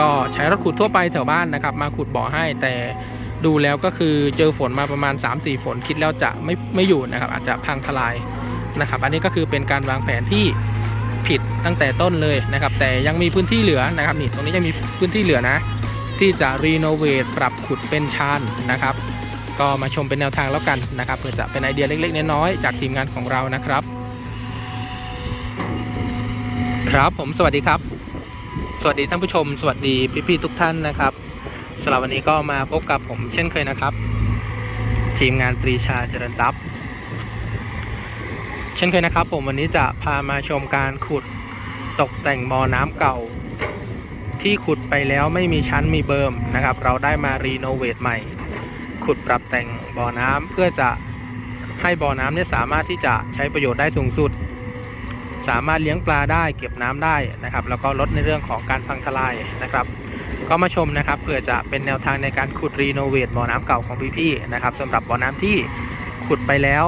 ก็ใช้รถขุดทั่วไปแถวบ้านนะครับ มาขุดบ่อให้แต่ดูแล้วก็คือเจอฝนมาประมาณ 3-4 ฝนคิดแล้วจะไม่ไม่อยู่นะครับ อาจจะพังทลายนะครับ อันนี้ก็คือเป็นการวางแผนที่ผิดตั้งแต่ต้นเลยนะครับ แต่ยังมีพื้นที่เหลือนะครับนี่ตรงนี้ยังมีพื้นที่เหลือนะ ที่จะรีโนเวทปรับขุดเป็นชานนะครับ ก็มาชมเป็นแนวทางแล้วกันนะครับเพื่อจะเป็นไอเดียเล็กๆน้อยๆจากทีมงานของเรานะครับ ครับผมสวัสดีครับ สวัสดีท่านผู้ชม สวัสดีพี่ๆทุกท่านนะครับสำหรับวันนี้ก็มาพบกับผมเช่นเคยนะครับ ทีมงานปรีชาเจริญทรัพย์ เช่นเคยนะครับ ผมวันนี้จะพามาชมการขุดตกแต่งบ่อน้ำเก่า ที่ขุดไปแล้วไม่มีชั้นมีเบิร์มนะครับ เราได้มารีโนเวทใหม่ ขุดปรับแต่งบ่อน้ำเพื่อจะให้บ่อน้ำเนี่ยสามารถที่จะใช้ประโยชน์ได้สูงสุด สามารถเลี้ยงปลาได้เก็บน้ำได้นะครับ แล้วก็ลดในเรื่องของการพังทลายนะครับ ก็มาชมนะครับเพื่อจะเป็นแนวทางในการขุดรีโนเวทบ่อน้ำเก่าของพี่ๆนะครับสำหรับบ่อน้ำที่ขุดไปแล้ว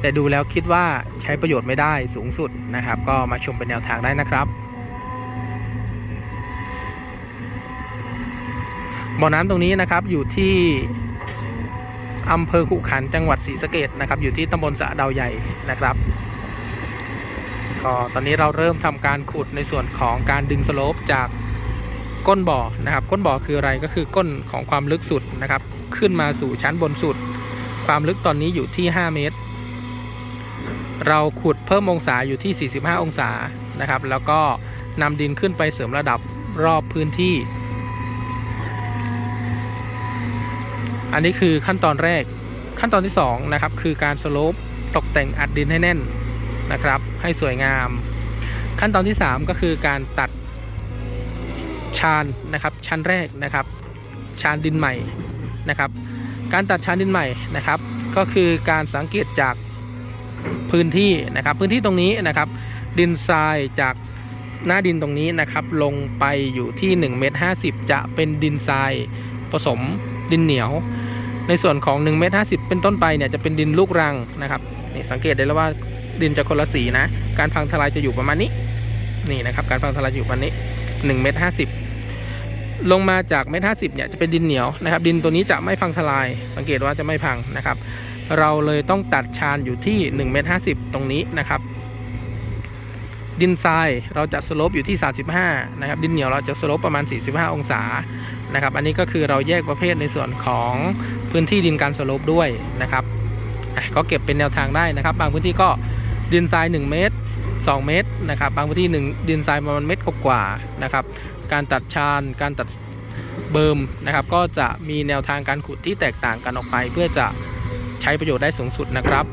แต่ดูแล้วคิดว่าใช้ประโยชน์ไม่ได้สูงสุดนะครับ ก็มาชมเป็นแนวทางได้นะครับบ่อน้ำตรงนี้นะครับอยู่ที่อำเภอขุขันจังหวัดศรีสะเกดนะครับ อยู่ที่ตำบลสะเดาวใหญ่นะครับ ก็ตอนนี้เราเริ่มทำการขุดในส่วนของการดึงสโลปจากก้นบ่อนะครับ ก้นบ่อคืออะไรก็คือก้นของความลึกสุดนะครับ ขึ้นมาสู่ชั้นบนสุด ความลึกตอนนี้อยู่ที่ 5 เมตร เราขุดเพิ่มองศาอยู่ที่ 45 องศานะครับ แล้วก็นำดินขึ้นไปเสริมระดับรอบพื้นที่ อันนี้คือขั้นตอนแรกขั้นตอนที่2นะครับคือการสโลปตกแต่งอัดดินให้แน่น นะครับ ให้สวยงาม ขั้นตอนที่ 3 ก็คือการตัดชานนะครับชั้นแรกนะครับ ชานดินใหม่นะครับ การตัดชานดินใหม่นะครับ ก็คือการสังเกตจากพื้นที่นะครับ พื้นที่ตรงนี้นะครับ ดินทรายจากหน้าดินตรงนี้นะครับ ลงไปอยู่ที่1เมตร50 จะเป็นดินทรายผสมดินเหนียว ในส่วนของ1เมตร50 เป็นต้นไปเนี่ยจะเป็นดินลูกรังนะครับนี่สังเกตได้แล้วว่า ดินจะคนละสีนะ การพังทลายจะอยู่ประมาณนี้ นี่นะครับ การพังทลายอยู่ประมาณนี้1เมตร50ลงมาจากเมตร50เนี่ยจะเป็นดินเหนียวนะครับ ดินตัวนี้จะไม่พังทลาย สังเกตว่าจะไม่พังนะครับ เราเลยต้องตัดชานอยู่ที่1เมตร50ตรงนี้นะครับ ดินทรายเราจะสโลปอยู่ที่ 35นะครับ ดินเหนียวเราจะสโลปประมาณ 45 องศานะครับ อันนี้ก็คือเราแยกประเภทในส่วนของพื้นที่ดินการสโลปด้วยนะครับก็เก็บเป็นแนวทางได้นะครับ บางพื้นที่ก็ ดินทราย 1 เมตร 2 เมตรนะครับบางพื้นที่1ดินทรายประมาณเมตรกว่าๆนะครับการตัดชานการตัดเบิร์มนะครับก็จะมีแนวทางการขุดที่แตกต่างกันออกไป เพื่อจะใช้ประโยชน์ได้สูงสุดนะครับ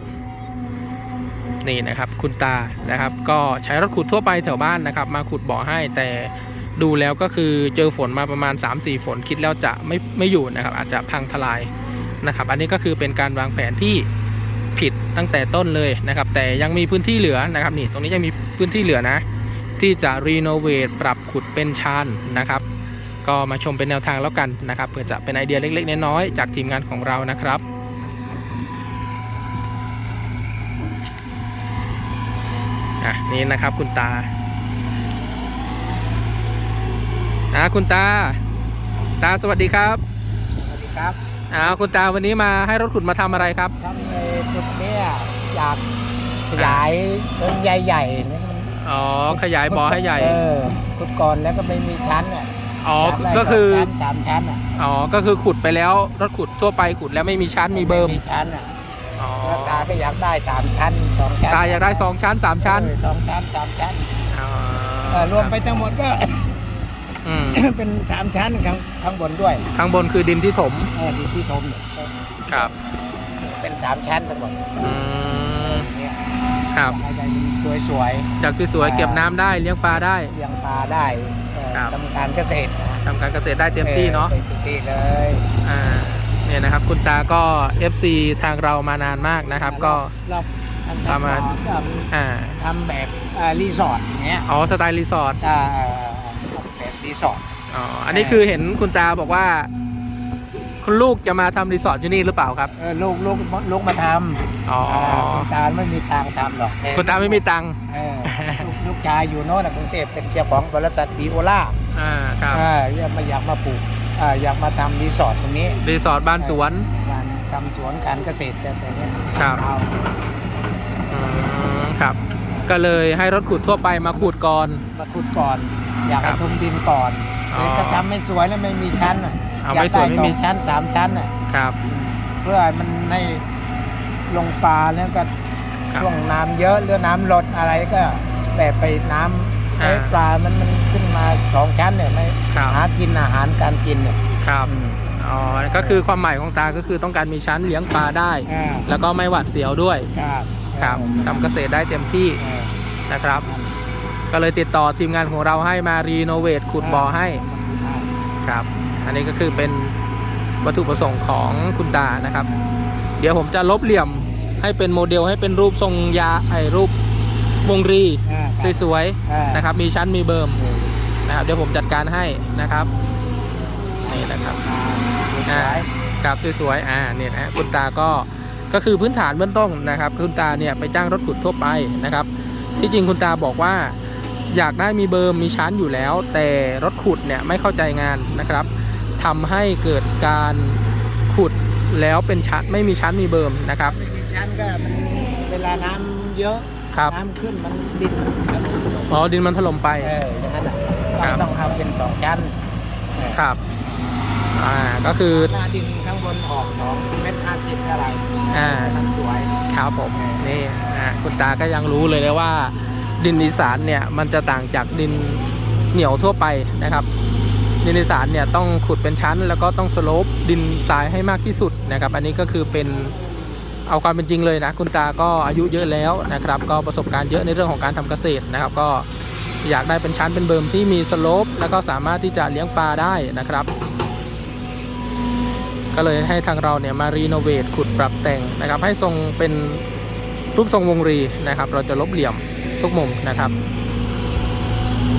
นี่นะครับคุณตานะครับ ก็ใช้รถขุดทั่วไปแถวบ้านนะครับ มาขุดบ่อให้แต่ดูแล้วก็คือเจอฝนมาประมาณ 3-4 ฝนคิดแล้วจะไม่ไม่อยู่นะครับ อาจจะพังทลายนะครับ อันนี้ก็คือเป็นการวางแผนที่ ผิดตั้งแต่ต้นเลยนะครับ แต่ยังมีพื้นที่เหลือนะครับนี่ตรงนี้ยังมีพื้นที่เหลือนะ ที่จะรีโนเวทปรับขุดเป็นชานนะครับ ก็มาชมเป็นแนวทางแล้วกันนะครับเพื่อจะเป็นไอเดียเล็กๆน้อยๆจากทีมงานของเรานะครับอะนี่นะครับคุณตาอ่าคุณตา ตาสวัสดีครับ สวัสดีครับ อ่าคุณตาวันนี้มาให้รถขุดมาทำอะไรครับทำในจุดเนี้ยอยากขยายต้นใหญ่ๆนี่มันอ๋อขยายบ่อให้ใหญ่เออขุดก่อนแล้วก็ไม่มีชั้นอะอ๋อยาได้ก็คือสงชั้นสามชั้นอะอ๋อก็คือขุดไปแล้วรถขุดทั่วไปขุดแล้วไม่มีชั้นมีเบิร์มมีชั้นอะอ๋อแล้วตาก็อยากได้สามชั้นสองชั้นตาอยากได้สองชั้นสามชั้นเออสองชั้นสามชั้นอ๋อเออรวมไปทั้งหมดก็ อืม เป็นสามชั้นข้างข้างบนด้วยข้างบนคือดินที่ถม เออที่ที่ทมเนี่ยก็ครับ เป็นสามชั้นทั้งหมดอืม เนี่ยครับให้ได้สวยจากสวยๆเก็บน้ำได้เลี้ยงปลาได้ ๆเลี้ยงปลาได้เออครับ ทำการเกษตรนะทำการเกษตรได้เต็มที่เนาะ ออเต็มที่เลยอ่า เนี่ยนะครับ คุณตาก็ FC ทางเรามานานมากนะครับ ก็ เราทำทำมาทอ่าำทำแบบเอ่อรีสอร์ทอย่างเงี้ยอ๋อ สไตล์รีสอร์ท อ่าทำแบบ รีสอร์ทอ๋ออันนี้คือเห็นคุณตาบอกว่า คุณลูกจะมาทำรีสอร์ทที่นี่หรือเปล่าครับ เออลูกลูกลูกมาทอ๋อำาคุณตาไม่มีตังค์ทำหรอกแต่คุณตาไม่มีตังค์เออลูกลูกชายอยู่โน่นนะกรุงเทพเป็นเจ้าของบริษัทบีโอล่าอ่าครับอ่าอยากมาอยากมาปลูกอ่าอยากมาทำรีสอร์ทตรงนี้รีสอร์ทบ้านสวน การทำสวนการเกษตรแต่เนี้ยครับ เอาอืมครับ ก็เลยให้รถขุดทั่วไปมาขุดก่อนมาขุดก่อน อยากครัให้บทมดินก่อนอ๋อ แต่ถ้าทำไม่สวยแล้วไม่มีชั้นอะเอาอยากไม่สวยได้ไม่สอมีงชั้นสามชั้นอะครับ เพื่อให้มันให้ลงปลาแล้วก็ครับช่วงน้ำเยอะหรือน้ำลดอะไรก็แบบไปน้ำอ่าไอ้ปลามันมันขึ้นมาสองชั้นเนี่ยไม่ครับหากินอาหารการกินเนี่ยครับอืมอ๋อก็คือความหมายของตาก็คือต้องการมีชั้นเลี้ยงปลาได้ อ่าแล้วก็ไม่หวาดเสียวด้วย ครับครับทำเกษตรได้เต็มที่เออนะครับ ก็เลยติดต่อทีมงานของเราให้มารีโนเวทขุดบ่อให้ครับ อันนี้ก็คือเป็นวัตถุประสงค์ของคุณตานะครับ เดี๋ยวผมจะลบเหลี่ยมให้เป็นโมเดลให้เป็นรูปทรงยาไอ้รูปวงรีอ่าครับสวยอ่าๆนะครับ มีชั้นมีเบิร์มเออนะครับเดี๋ยวผมจัดการให้นะครับนี่นะครับอ่าอ่าครับสวยๆอ่าเนี่ยนะฮะคุณตาก็ก็คือพื้นฐานเบื้องต้นนะครับ คุณตาเนี่ยไปจ้างรถขุดทั่วไปนะครับ ที่จริงคุณตาบอกว่า อยากได้มีเบิร์มมีชั้นอยู่แล้ว แต่รถขุดเนี่ยไม่เข้าใจงานนะครับทำให้เกิดการขุดแล้วเป็นชั้นไม่มีชั้นมีเบิร์มนะครับไม่มีชั้นก็มันเวลาน้ำเยอะครับน้ำขึ้นมันดินอ๋อดินมันถล่มไป เอออย่างนั้นอะครับต้องทำเป็นสองชั้นเออครับอ่าก็คือหน้าดินข้างบนออกสองเมตรห้าสิบอะไรอ่า มันสวย ครับผมนี่อ่าคุณตาก็ยังรู้เลยเลยว่า ดินอีสานเนี่ยมันจะต่างจากดินเหนียวทั่วไปนะครับ ดินอีสานเนี่ยต้องขุดเป็นชั้น แล้วก็ต้องสโลปดินทรายให้มากที่สุดนะครับ อันนี้ก็คือเป็นเอาความเป็นจริงเลยนะคุณตาก็อายุเยอะแล้วนะครับ ก็ประสบการณ์เยอะในเรื่องของการทำเกษตรนะครับ ก็อยากได้เป็นชั้นเป็นเบิร์มที่มีสโลปแล้วก็สามารถที่จะเลี้ยงปลาได้นะครับ ก็เลยให้ทางเราเนี่ยมารีโนเวทขุดปรับแต่งนะครับ ให้ทรงเป็นรูปทรงวงรีนะครับ เราจะลบเหลี่ยม ทุกมุมนะครับ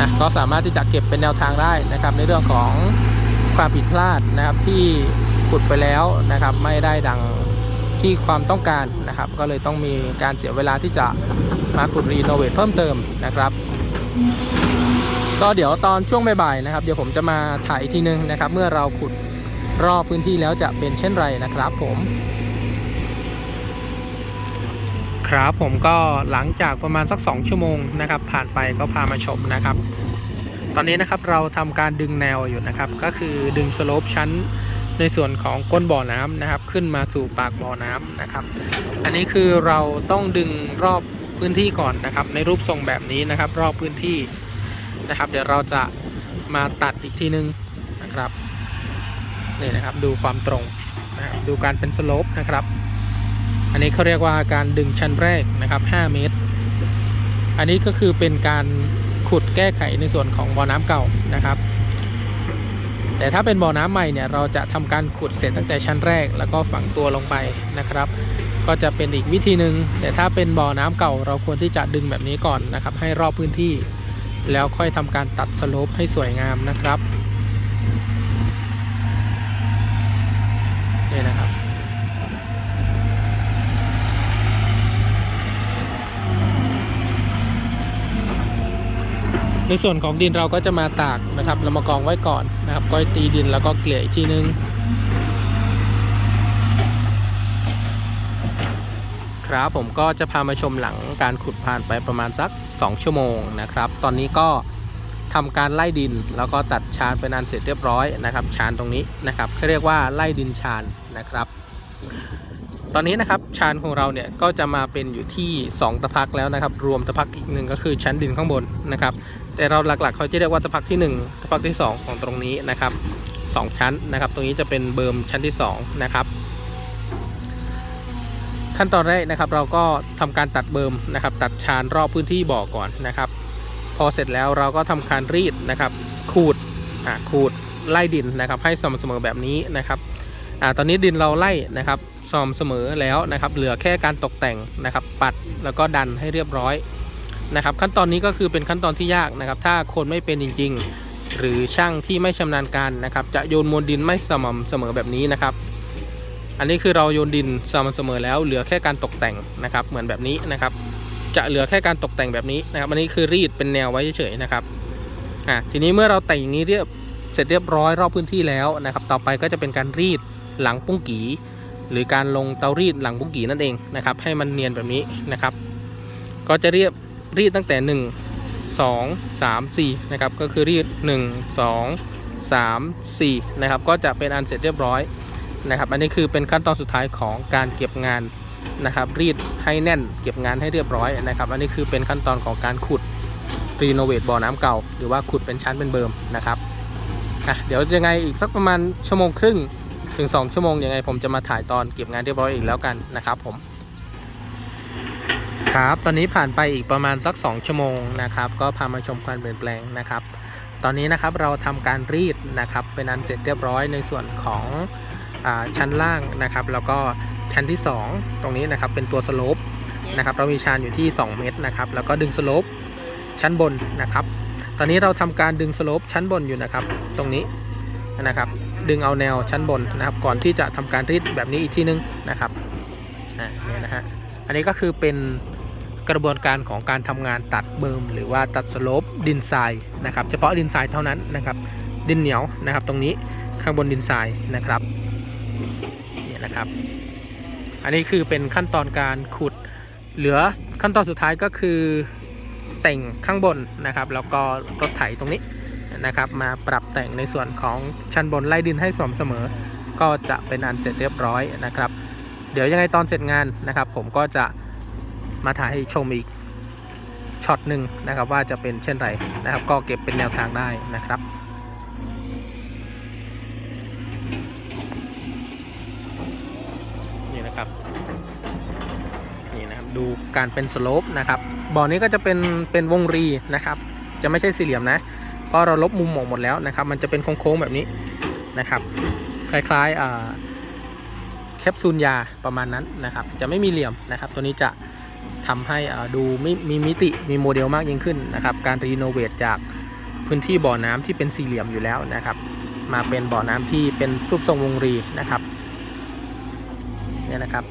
อะก็สามารถที่จะเก็บเป็นแนวทางได้นะครับ ในเรื่องของความผิดพลาดนะครับที่ขุดไปแล้วนะครับ ไม่ได้ดังที่ความต้องการนะครับ ก็เลยต้องมีการเสียเวลาที่จะมาขุดรีโนเวทเพิ่มเติมนะครับ ก็เดี๋ยวตอนช่วงบ่ายๆนะครับ เดี๋ยวผมจะมาถ่ายอีกทีนึงนะครับ เมื่อเราขุดรอบพื้นที่แล้วจะเป็นเช่นไรนะครับผม ครับผมก็หลังจากประมาณสัก 2 ชั่วโมงนะครับ ผ่านไปก็พามาชมนะครับ ตอนนี้นะครับเราทำการดึงแนวอยู่นะครับ ก็คือดึงสโลปชั้นในส่วนของก้นบ่อน้ำนะครับ ขึ้นมาสู่ปากบ่อน้ำนะครับ อันนี้คือเราต้องดึงรอบพื้นที่ก่อนนะครับ ในรูปทรงแบบนี้นะครับ รอบพื้นที่นะครับ เดี๋ยวเราจะมาตัดอีกทีนึงนะครับนี่นะครับดูความตรงนะครับดูการเป็นสโลปนะครับ อันนี้เขาเรียกว่าการดึงชั้นแรกนะครับ 5 เมตร อันนี้ก็คือเป็นการขุดแก้ไขในส่วนของบ่อน้ำเก่านะครับ แต่ถ้าเป็นบ่อน้ำใหม่เนี่ยเราจะทำการขุดเสร็จตั้งแต่ชั้นแรก แล้วก็ฝังตัวลงไปนะครับ ก็จะเป็นอีกวิธีหนึ่งแต่ถ้าเป็นบ่อน้ำเก่า เราควรที่จะดึงแบบนี้ก่อนนะครับ ให้รอบพื้นที่ แล้วค่อยทำการตัดสโลปให้สวยงามนะครับ นี่นะครับ ในส่วนของดินเราก็จะมาตากนะครับเรามากองไว้ก่อนนะครับก้อยตีดินแล้วก็เกลี่ยอีกทีนึงครับผมก็จะพามาชมหลังการขุดผ่านไปประมาณสัก 2 ชั่วโมงนะครับ ตอนนี้ก็ทำการไล่ดินแล้วก็ตัดชานเป็นอันเสร็จเรียบร้อยนะครับ ชานตรงนี้นะครับเขาเรียกว่าไล่ดินชานนะครับ ตอนนี้นะครับชานของเราเนี่ยก็จะมาเป็นอยู่ที่ 2 ตะพักแล้วนะครับ รวมตะพักอีกหนึ่งก็คือชั้นดินข้างบนนะครับ แต่เราหลักๆ เขาจะเรียกว่าตะพักที่1ตะพักที่ 2 ของตรงนี้นะครับสองชั้นนะครับ ตรงนี้จะเป็นเบิร์มชั้นที่ 2 นะครับ ขั้นตอนแรกนะครับ เราก็ทำการตัดเบิร์มนะครับ ตัดชานรอบพื้นที่บ่อก่อนนะครับ พอเสร็จแล้วเราก็ทำการรีดนะครับ ขูดอ่าขูดไล่ดินนะครับ ให้สม่ำเสมอแบบนี้นะครับอ่าตอนนี้ดินเราไล่นะครับสม่ำเสมอแล้วนะครับ เหลือแค่การตกแต่งนะครับ ปัดแล้วก็ดันให้เรียบร้อย นะครับ ขั้นตอนนี้ก็คือเป็นขั้นตอนที่ยากนะครับ ถ้าคนไม่เป็นจริง ๆ หรือช่างที่ไม่ชำนาญการนะครับ จะโยนมวลดินไม่สม่ำเสมอแบบนี้นะครับ อันนี้คือเราโยนดินสม่ำเสมอแล้ว เหลือแค่การตกแต่งนะครับ เหมือนแบบนี้นะครับ จะเหลือแค่การตกแต่งแบบนี้นะครับ อันนี้คือรีดเป็นแนวไว้เฉยๆนะครับอะทีนี้เมื่อเราแต่งอย่างนี้เรียบเสร็จเรียบร้อยรอบพื้นที่แล้วนะครับ ต่อไปก็จะเป็นการรีดหลังปุ้งกีหรือการลงเตารีดหลังปุ้งกีนั่นเองนะครับ ให้มันเนียนแบบนี้นะครับ ก็จะเรียบ รีดตั้งแต่ 1 2 3 4นะครับก็คือรีด 1 2 3 4นะครับก็จะเป็นอันเสร็จเรียบร้อยนะครับ อันนี้คือเป็นขั้นตอนสุดท้ายของการเก็บงานนะครับรีดให้แน่นเก็บงานให้เรียบร้อยนะครับอันนี้คือเป็นขั้นตอนของการขุดรีโนเวทบ่อน้ำเก่า หรือว่าขุดเป็นชั้นเป็นเบิร์มนะครับอะเดี๋ยวยังไงอีกสักประมาณชั่วโมงครึ่งถึง 2 ชั่วโมงยังไงผมจะมาถ่ายตอนเก็บงานเรียบร้อยอีกแล้วกันนะครับผม ครับ ตอนนี้ผ่านไปอีกประมาณสัก 2 ชั่วโมงนะครับ ก็พามาชมการเปลี่ยนแปลงนะครับ ตอนนี้นะครับเราทำการรีดนะครับ เป็นอันเสร็จเรียบร้อยในส่วนของอชั้นล่างนะครับ แล้วก็ชั้นที่ 2 ตรงนี้นะครับเป็นตัวสโลปนะครับ เรามีชานอยู่ที่ 2 เมตรนะครับ แล้วก็ดึงสโลปชั้นบนนะครับ ตอนนี้เราทำการดึงสโลปชั้นบนอยู่นะครับ ตรงนี้นะครับ ดึงเอาแนวชั้นบนนะครับ ก่อนที่จะทำการรีดแบบนี้อีกทีนึงนะครับ อ่าเนี่ยนะฮะ อันนี้ก็คือเป็น กระบวนการของการทำงานตัดเบิร์มหรือว่าตัดสลปดินทรายนะครับ เฉพาะดินทรายเท่านั้นนะครับ ดินเหนียวนะครับ ตรงนี้ข้างบนดินทรายนะครับเนี่ยนะครับ อันนี้คือเป็นขั้นตอนการขุดเหลือขั้นตอนสุดท้ายก็คือแต่งข้างบนนะครับ แล้วก็รถไถตรงนี้นะครับ มาปรับแต่งในส่วนของชั้นบนไล่ดินให้สม่ำเสมอ ก็จะเป็นอันเสร็จเรียบร้อยนะครับ เดี๋ยวยังไงตอนเสร็จงานนะครับ ผมก็จะ มาถ่ายให้ชมอีกช็อตหนึ่งนะครับว่าจะเป็นเช่นไรนะครับ ก็เก็บเป็นแนวทางได้นะครับนี่นะครับนี่นะครับดูการเป็นสโลปนะครับบ่อนี้ก็จะเป็นเป็นวงรีนะครับ จะไม่ใช่สี่เหลี่ยมนะเพราะเราลบมุมออกหมดแล้วนะครับ มันจะเป็นโค้งๆแบบนี้นะครับ คล้ายๆอ่าแคปซูลยาประมาณนั้นนะครับ จะไม่มีเหลี่ยมนะครับ ตัวนี้จะ ทำให้ดูไม่มีมิติมีโมเดลมากยิ่งขึ้นนะครับ การรีโนเวทจากพื้นที่บ่อน้ำที่เป็นสี่เหลี่ยมอยู่แล้วนะครับ มาเป็นบ่อน้ำที่เป็นรูปทรงวงรีนะครับเนี่ยนะครับ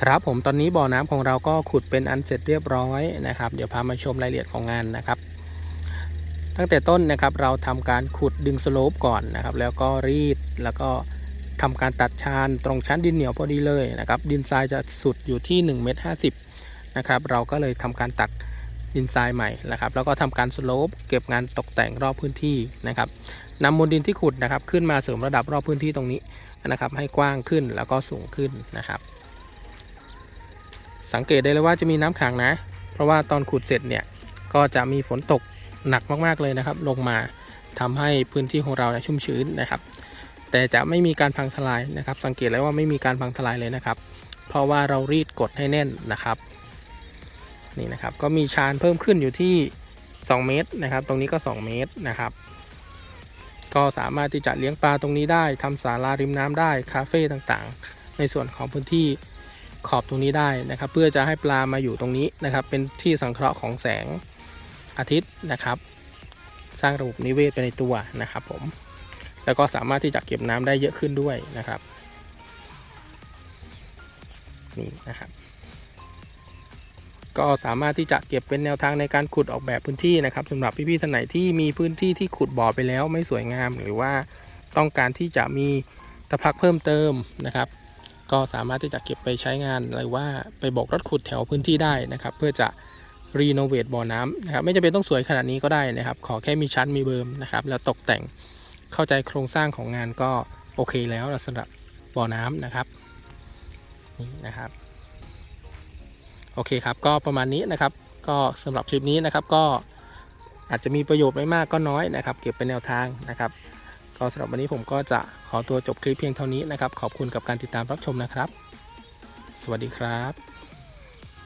ครับผมตอนนี้บ่อน้ำของเราก็ขุดเป็นอันเสร็จเรียบร้อยนะครับ เดี๋ยวพามาชมรายละเอียดของงานนะครับ ตั้งแต่ต้นนะครับเราทำการขุดดึงสโลปก่อนนะครับ แล้วก็รีดแล้วก็ ทำการตัดชานตรงชั้นดินเหนียวพอดีเลยนะครับ ดินทรายจะสุดอยู่ที่1เมตร50นะครับ เราก็เลยทำการตัดดินทรายใหม่นะครับ แล้วก็ทำการสโลปเก็บงานตกแต่งรอบพื้นที่นะครับนำมูลดินที่ขุดนะครับ ขึ้นมาเสริมระดับรอบพื้นที่ตรงนี้นะครับ ให้กว้างขึ้นแล้วก็สูงขึ้นนะครับ สังเกตได้เลยว่าจะมีน้ำขังนะ เพราะว่าตอนขุดเสร็จเนี่ยก็จะมีฝนตกหนักมากๆเลยนะครับ ลงมาทำให้พื้นที่ของเราชุ่มชื้นนะครับ แต่จะไม่มีการพังทลายนะครับ สังเกตเลยว่าไม่มีการพังทลายเลยนะครับ เพราะว่าเรารีดกดให้แน่นนะครับนี่นะครับก็มีชานเพิ่มขึ้นอยู่ที่ 2 เมตรนะครับ ตรงนี้ก็ 2 เมตรนะครับ ก็สามารถที่จะเลี้ยงปลาตรงนี้ได้ทำศาลาริมน้ำได้คาเฟ่ต่างๆ ในส่วนของพื้นที่ขอบตรงนี้ได้นะครับ เพื่อจะให้ปลามาอยู่ตรงนี้นะครับ เป็นที่สังเคราะห์ของแสงอาทิตย์นะครับ สร้างระบบนิเวศไปในตัวนะครับผม แล้วก็สามารถที่จะเก็บน้ำได้เยอะขึ้นด้วยนะครับนี่นะครับ ก็สามารถที่จะเก็บเป็นแนวทางในการขุดออกแบบพื้นที่นะครับสำหรับพี่ๆท่านไหนที่มีพื้นที่ที่ขุดบ่อไปแล้วไม่สวยงาม หรือว่าต้องการที่จะมีตะพักเพิ่มเติมนะครับ ก็สามารถที่จะเก็บไปใช้งานหรือว่าไปโบกรถขุดแถวพื้นที่ได้นะครับ เพื่อจะรีโนเวทบ่อน้ำนะครับไม่จำเป็นต้องสวยขนาดนี้ก็ได้นะครับ ขอแค่มีชั้นมีเบิร์มนะครับ แล้วตกแต่ง เข้าใจโครงสร้างของงานก็โอเคแล้วสำหรับบ่อน้ำนะครับนี่นะครับ โอเคครับก็ประมาณนี้นะครับ ก็สำหรับคลิปนี้นะครับก็อาจจะมีประโยชน์ไม่มากก็น้อยนะครับ เก็บเป็นแนวทางนะครับ ก็สำหรับวันนี้ผมก็จะขอตัวจบคลิปเพียงเท่านี้นะครับ ขอบคุณกับการติดตามรับชมนะครับ สวัสดีครับ